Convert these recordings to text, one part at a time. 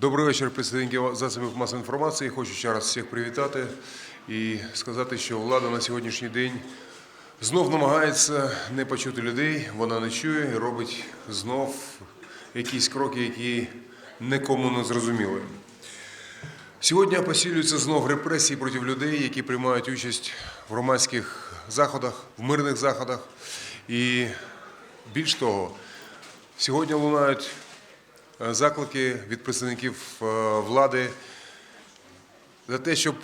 Добрий вечір, представники засобів масової інформації. Хочу ще раз всіх привітати і сказати, що влада на сьогоднішній день знов намагається не почути людей, вона не чує і робить знов якісь кроки, які нікому не зрозуміли. Сьогодні посилюються знов репресії проти людей, які приймають участь в громадських заходах, в мирних заходах. І більш того, сьогодні лунають заклики від представників е, влади за те, щоб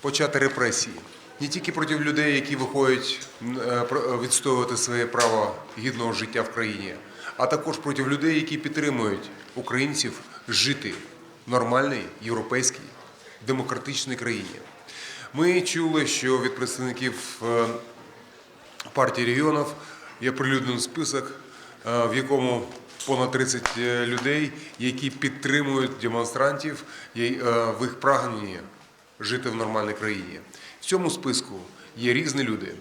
почати репресії. Не тільки проти людей, які виходять е, відстоювати своє право гідного життя в країні, а також проти людей, які підтримують українців жити в нормальній європейській демократичній країні. Ми чули, що від представників е, партії регіонів є прилюдний список, е, в якому понад 30 людей, які підтримують демонстрантів е, в їх прагненні жити в нормальній країні. В цьому списку є різні люди.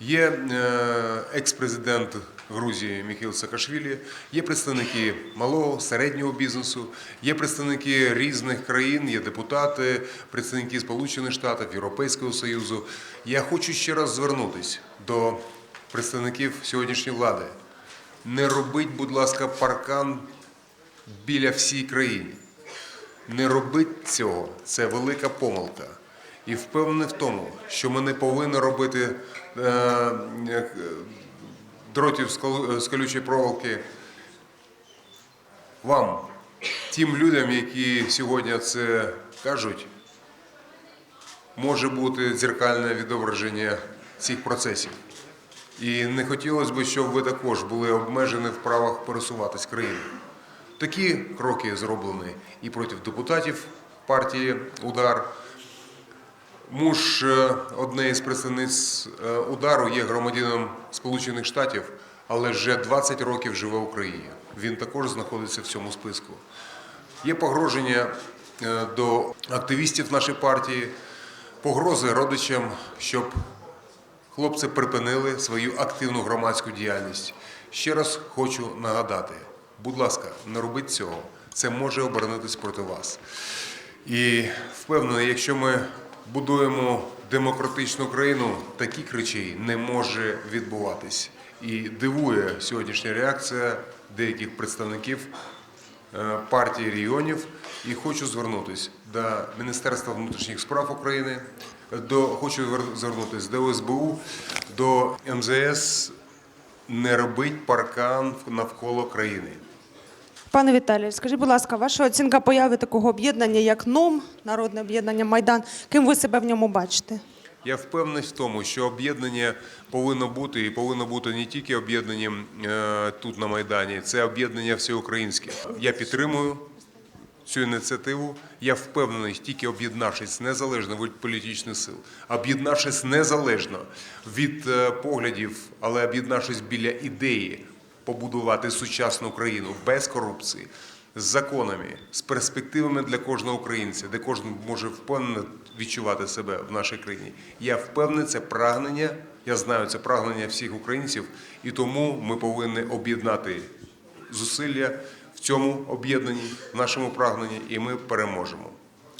Є е, екс-президент Грузії Міхіл Саакашвілі, є представники малого, середнього бізнесу, є представники різних країн, є депутати, представники Сполучених Штатів, Європейського Союзу. Я хочу ще раз звернутися до представників сьогоднішньої влади. Не робіть, будь ласка, паркан біля всій країни. Не робіть цього, це велика помилка. І впевнений в тому, що ми не повинні робити е, е, дротів з колючої проволоки вам, тим людям, які сьогодні це кажуть, може бути дзеркальне відображення цих процесів. І не хотілося б, щоб ви також були обмежені в правах пересуватись країною. Такі кроки зроблені і проти депутатів партії Удар. Муж е, однієї з представниць е, удару є громадянином Сполучених Штатів, але вже 20 років живе в Україні. Він також знаходиться в цьому списку. Є погроження е, до активістів нашої партії, погрози родичам, щоб хлопці припинили свою активну громадську діяльність. Ще раз хочу нагадати: будь ласка, не робіть цього. Це може обернутися проти вас. І впевнений, якщо ми будуємо демократичну країну, таких речей не може відбуватись. І дивує сьогоднішня реакція деяких представників партії регіонів. І хочу звернутися до Міністерства внутрішніх справ України, до хочу звер- звернутися до СБУ, до МЗС. Не робить паркан навколо країни. Пане Віталію, скажіть, будь ласка, ваша оцінка появи такого об'єднання, як НОМ, Народне об'єднання Майдан, ким ви себе в ньому бачите? Я впевнений в тому, що об'єднання повинно бути і повинно бути не тільки об'єднанням е, тут на Майдані, це об'єднання всеукраїнське. Я підтримую цю ініціативу. Я впевнений, тільки об'єднавшись незалежно від політичних сил, об'єднавшись незалежно від е, поглядів, але об'єднавшись біля ідеї побудувати сучасну країну без корупції, з законами, з перспективами для кожного українця, де кожен може впевнено відчувати себе в нашій країні. Я впевнений, це прагнення. Я знаю, це прагнення всіх українців, і тому ми повинні об'єднати зусилля в цьому об'єднанні, в нашому прагненні, і ми переможемо.